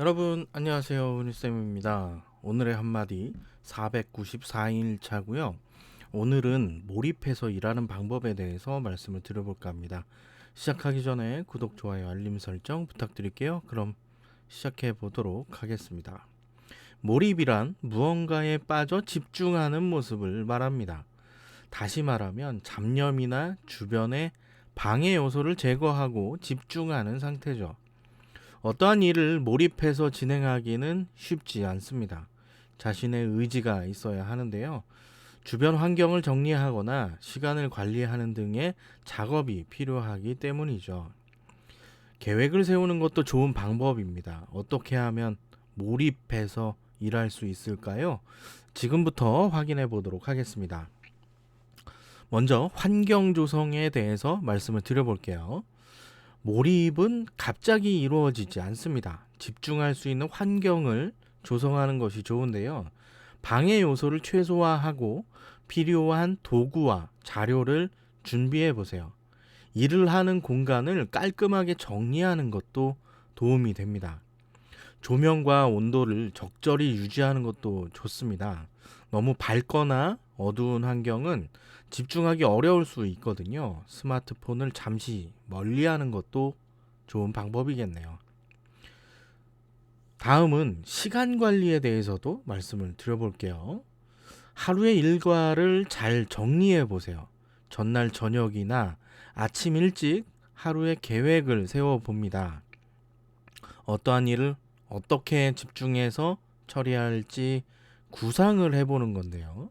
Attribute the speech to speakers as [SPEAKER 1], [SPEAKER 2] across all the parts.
[SPEAKER 1] 여러분 안녕하세요. 은희쌤입니다. 오늘의 한마디 494일 차고요. 오늘은 몰입해서 일하는 방법에 대해서 말씀을 드려볼까 합니다. 시작하기 전에 구독 좋아요 알림 설정 부탁드릴게요. 그럼 시작해 보도록 하겠습니다. 몰입이란 무언가에 빠져 집중하는 모습을 말합니다. 다시 말하면 잡념이나 주변의 방해 요소를 제거하고 집중하는 상태죠 어떠한 일을 몰입해서 진행하기는 쉽지 않습니다. 자신의 의지가 있어야 하는데요. 주변 환경을 정리하거나 시간을 관리하는 등의 작업이 필요하기 때문이죠. 계획을 세우는 것도 좋은 방법입니다. 어떻게 하면 몰입해서 일할 수 있을까요? 지금부터 확인해 보도록 하겠습니다. 먼저 환경 조성에 대해서 말씀을 드려볼게요. 몰입은 갑자기 이루어지지 않습니다. 집중할 수 있는 환경을 조성하는 것이 좋은데요. 방해 요소를 최소화하고 필요한 도구와 자료를 준비해 보세요. 일을 하는 공간을 깔끔하게 정리하는 것도 도움이 됩니다. 조명과 온도를 적절히 유지하는 것도 좋습니다. 너무 밝거나 어두운 환경은 집중하기 어려울 수 있거든요. 스마트폰을 잠시 멀리 하는 것도 좋은 방법이겠네요. 다음은 시간 관리에 대해서도 말씀을 드려볼게요. 하루의 일과를 잘 정리해 보세요. 전날 저녁이나 아침 일찍 하루의 계획을 세워 봅니다. 어떠한 일을 어떻게 집중해서 처리할지 구상을 해보는 건데요.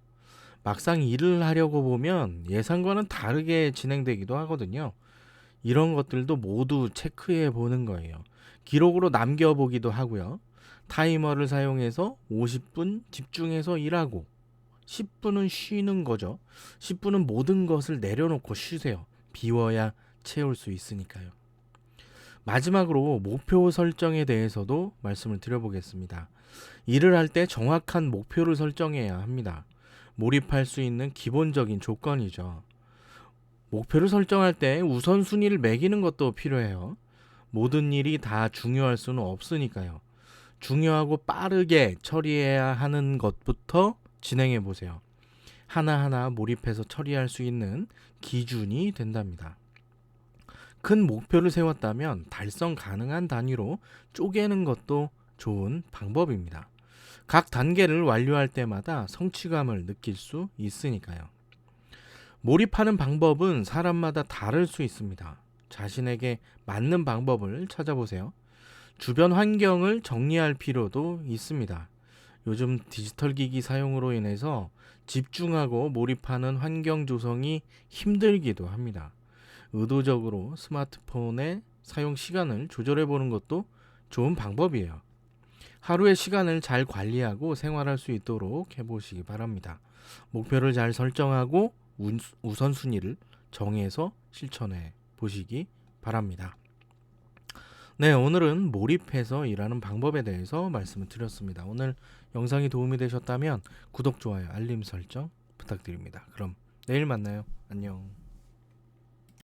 [SPEAKER 1] 막상 일을 하려고 보면 예상과는 다르게 진행되기도 하거든요. 이런 것들도 모두 체크해 보는 거예요. 기록으로 남겨보기도 하고요. 타이머를 사용해서 50분 집중해서 일하고 10분은 쉬는 거죠. 10분은 모든 것을 내려놓고 쉬세요. 비워야 채울 수 있으니까요. 마지막으로 목표 설정에 대해서도 말씀을 드려보겠습니다. 일을 할 때 정확한 목표를 설정해야 합니다. 몰입할 수 있는 기본적인 조건이죠. 목표를 설정할 때 우선순위를 매기는 것도 필요해요. 모든 일이 다 중요할 수는 없으니까요. 중요하고 빠르게 처리해야 하는 것부터 진행해 보세요. 하나하나 몰입해서 처리할 수 있는 기준이 된답니다. 큰 목표를 세웠다면 달성 가능한 단위로 쪼개는 것도 좋은 방법입니다. 각 단계를 완료할 때마다 성취감을 느낄 수 있으니까요. 몰입하는 방법은 사람마다 다를 수 있습니다. 자신에게 맞는 방법을 찾아보세요. 주변 환경을 정리할 필요도 있습니다. 요즘 디지털 기기 사용으로 인해서 집중하고 몰입하는 환경 조성이 힘들기도 합니다. 의도적으로 스마트폰의 사용 시간을 조절해 보는 것도 좋은 방법이에요. 하루의 시간을 잘 관리하고 생활할 수 있도록 해보시기 바랍니다. 목표를 잘 설정하고 우선순위를 정해서 실천해 보시기 바랍니다. 네, 오늘은 몰입해서 일하는 방법에 대해서 말씀을 드렸습니다. 오늘 영상이 도움이 되셨다면 구독, 좋아요, 알림 설정 부탁드립니다. 그럼 내일 만나요. 안녕.